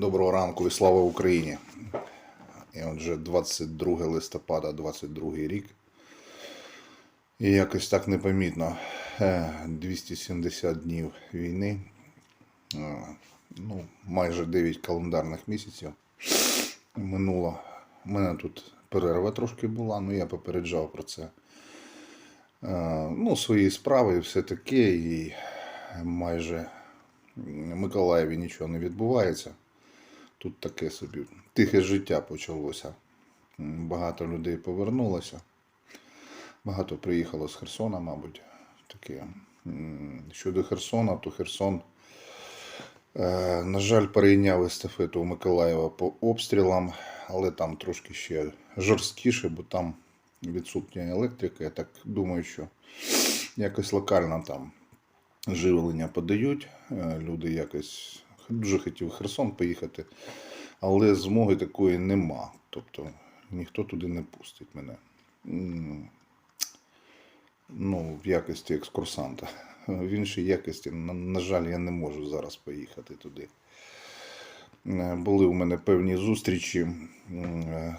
Доброго ранку і слава Україні. І отже 22 листопада 22 рік. І якось так непомітно. е, 270 днів війни. Е, Ну, майже 9 календарних місяців минуло. У мене тут перерва трошки була, але я попереджав про це. Е, Ну, свої справи і все таке. І майже в Миколаєві нічого не відбувається. Тут таке собі тихе життя почалося. Багато людей повернулося. Багато приїхало з Херсона, мабуть. Таке. Щодо Херсона, то Херсон, е, на жаль, перейняв естафету у Миколаєва по обстрілам, але там трошки ще жорсткіше, бо там відсутня електрика. Я так думаю, що якось локально там живлення подають. Е, Люди якось дуже хотів Херсон поїхати, але змоги такої нема. Тобто ніхто туди не пустить мене. Ну, в якості екскурсанта. В іншій якості, на, на жаль, я не можу зараз поїхати туди. Е, Були у мене певні зустрічі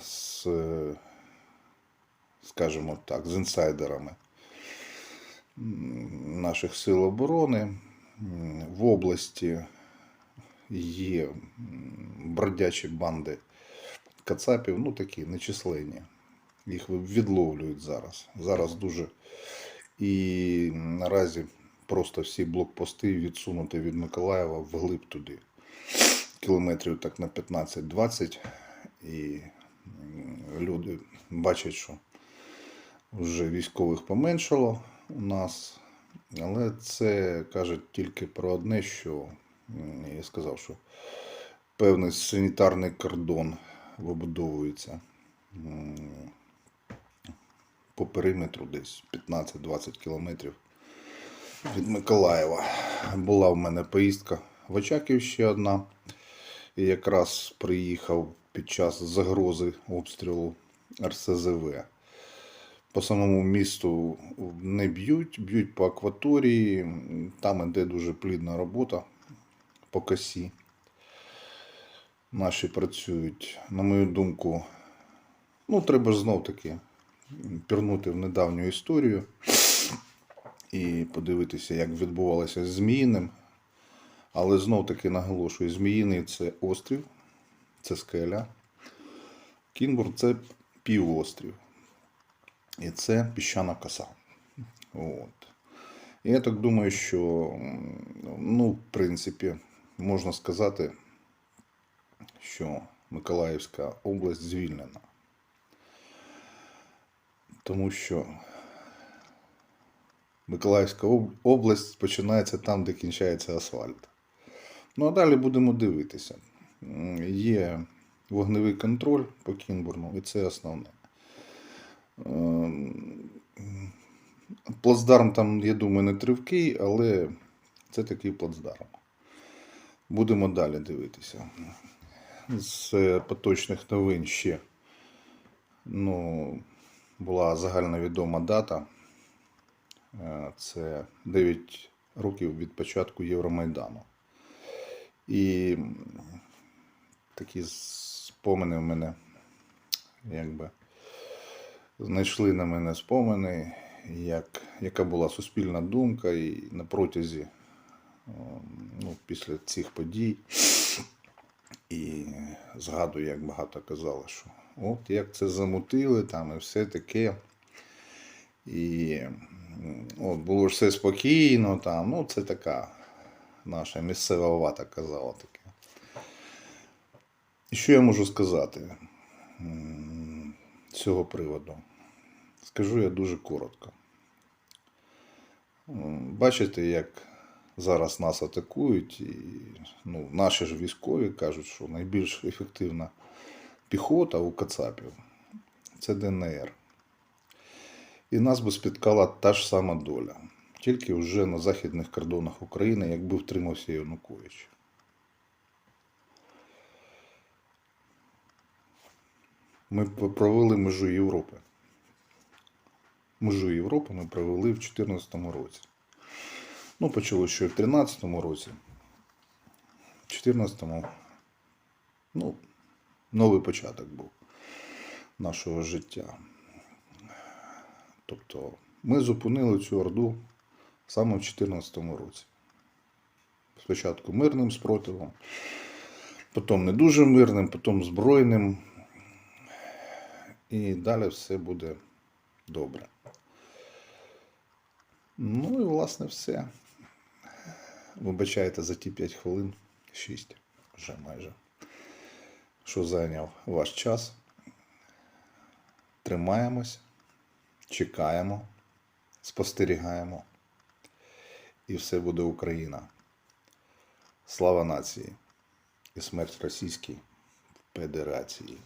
з, скажімо так, з інсайдерами наших сил оборони. В області є бродячі банди кацапів, ну такі нечисленні. Їх відловлюють зараз. Зараз дуже. І наразі просто всі блокпости відсунути від Миколаєва вглиб туди. Кілометрів так на 15-20. І люди бачать, що вже військових поменшало у нас. Але це каже тільки про одне, що я сказав, що певний санітарний кордон вибудовується по периметру десь 15-20 кілометрів від Миколаєва. Була в мене поїздка в Очаків ще одна. І якраз приїхав під час загрози обстрілу РСЗВ. По самому місту не б'ють, б'ють по акваторії. Там іде дуже плідна робота по косі. Наші працюють, на мою думку, ну, треба ж знов таки пірнути в недавню історію і подивитися, як відбувалося з Зміїним. Але знов таки наголошую, Зміїний це острів, це скеля. Кінбур це півострів. І це піщана коса. От. Я так думаю, що, ну, в принципі, можна сказати, що Миколаївська область звільнена. Тому що Миколаївська область починається там, де кінчається асфальт. Ну а далі будемо дивитися. Є вогневий контроль по Кінбурну, і це основне. Ем, Плацдарм там, я думаю, не тривкий, але це такий плацдарм. Будемо далі дивитися. З поточних новин ще ну, була загальновідома дата. Е, Це 9 років від початку Євромайдану. І такі спомини в мене, якби, знайшли на мене спомини, як, яка була суспільна думка, і на протязі, ну, після цих подій, і згадую, як багато казали, що от як це замутили там і все таке. І от, було ж все спокійно, там, ну, це така наша місцева вата казала таке. І що я можу сказати з цього приводу? Скажу я дуже коротко. Бачите, як зараз нас атакують, і ну, наші ж військові кажуть, що найбільш ефективна піхота у Кацапів це ДНР. І нас би спіткала та ж сама доля, тільки вже на західних кордонах України, якби втримався Янукович. Ми провели межу Європи. Межу Європи ми провели в 2014 році. Ну, почалося ще в 2013 році. В 2014 ну, новий початок був нашого життя. Тобто ми зупинили цю орду саме в 2014 році. Спочатку мирним спротивом, потім не дуже мирним, потім збройним. І далі все буде добре. Ну і власне все. Вибачайте за ті 5 хвилин, 6 вже майже. Що зайняв ваш час. Тримаємось, чекаємо, спостерігаємо. І все буде Україна. Слава нації і смерть Російській Федерації.